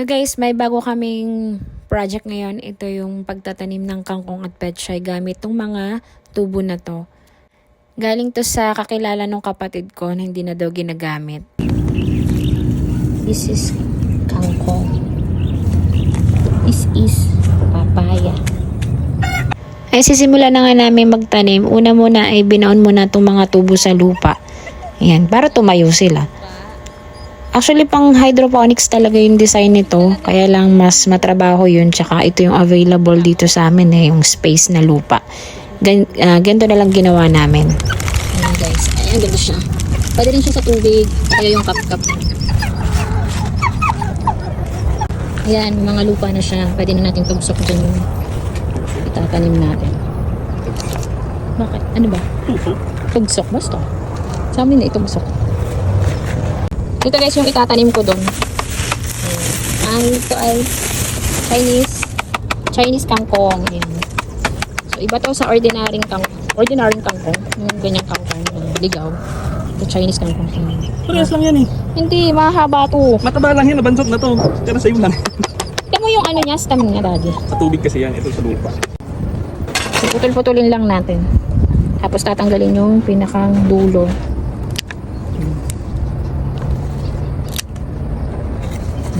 So guys, may bago kaming project ngayon. Ito yung pagtatanim ng kangkong at pechay gamit tong mga tubo na to. Galing to sa kakilala ng kapatid ko na hindi na daw ginagamit. This is kangkong. This is papaya. Ay sisimula na nga namin magtanim. Una muna ay binaon muna itong mga tubo sa lupa. Ayan, para tumayo sila. Actually, pang hydroponics talaga yung design nito. Kaya lang mas matrabaho yun. Tsaka ito yung available dito sa amin eh, yung space na lupa. Gan ah, ganito na lang ginawa namin. Ayan guys, ayan ganda siya. Pwede rin siya sa tubig. Kaya yung cup-cup. Ayan, mga lupa na siya. Pwede na natin pagsok dyan yung itatanim natin. Bakit? Ano ba? Tugsok, basta. Sa amin na itugsok. Ito guys yung itatanim ko doon. Ang ito ay Chinese Chinese kangkong. Ayan. So iba to sa ordinary kang ordinary kangkong. Yung ganyang kangkong. Ligaw. Ito Chinese kangkong. Parehas lang yan eh. Hindi, mahaba to. Mataba lang yan, nabansot na to. Pero sa'yo lang. Tignan mo yung ano niya, stem niya, daddy. sa tubig kasi yan, ito sa lupa. So, putol-putulin lang natin. Tapos tatanggalin yung pinakang dulo.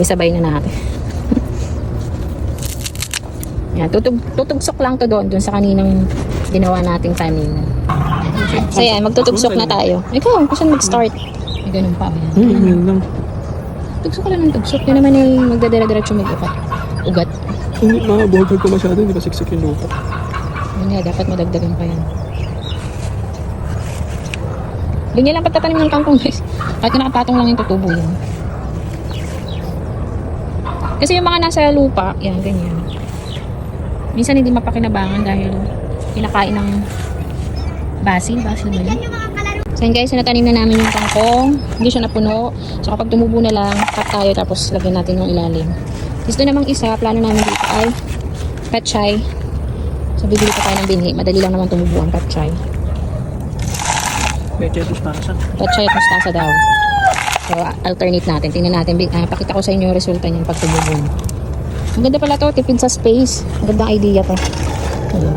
Di sabay na natin. Yan, tutug, tutugsok lang to doon, doon sa kaninang ginawa nating tanim. So yan, magtutugsok na tayo. Ikaw, kung saan mag-start? May ganun pa. Yan. Hmm, yun lang. Tugsok ka lang ng tugsok. Yun naman yung magdadala-diretso mag-ugat. Ugat. Hindi, mga buhagag ko masyado, hindi ba siksik yung lupa. Yun nga, dapat madagdagan pa yan. Ganyan lang pagtatanim ng kangkong guys. Kahit nakapatong lang yung tutubo yun. Kasi yung mga nasa lupa, yan, ganyan. Minsan hindi mapakinabangan dahil kinakain ng basil. Basil ba yun? So yun guys, natanim na namin yung kangkong. Hindi siya napuno. So kapag tumubo na lang, cut tayo tapos lagyan natin yung ilalim. Tapos doon namang isa, plano namin dito ay petchay. So bibili pa tayo ng binhi. Madali lang naman tumubo ang petchay. May chetos para sa. Petchay at mustasa daw. So alternate natin. Tingnan natin. Ah, pakita ko sa inyo yung resulta niyan pag. Ang ganda pala to, tipid sa space. Ang gandang idea to. Ayan.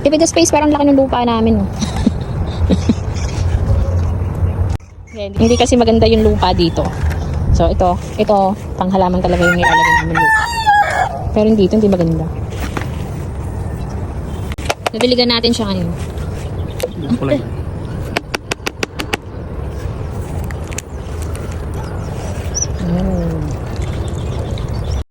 Tipid sa space, parang laki ng lupa namin. oh. Yan, Hindi kasi maganda yung lupa dito. So ito, ito, panghalaman talaga yung ilalagay namin lupa. Pero dito, hindi maganda. Nabiligan natin siya ngayon. Kulay.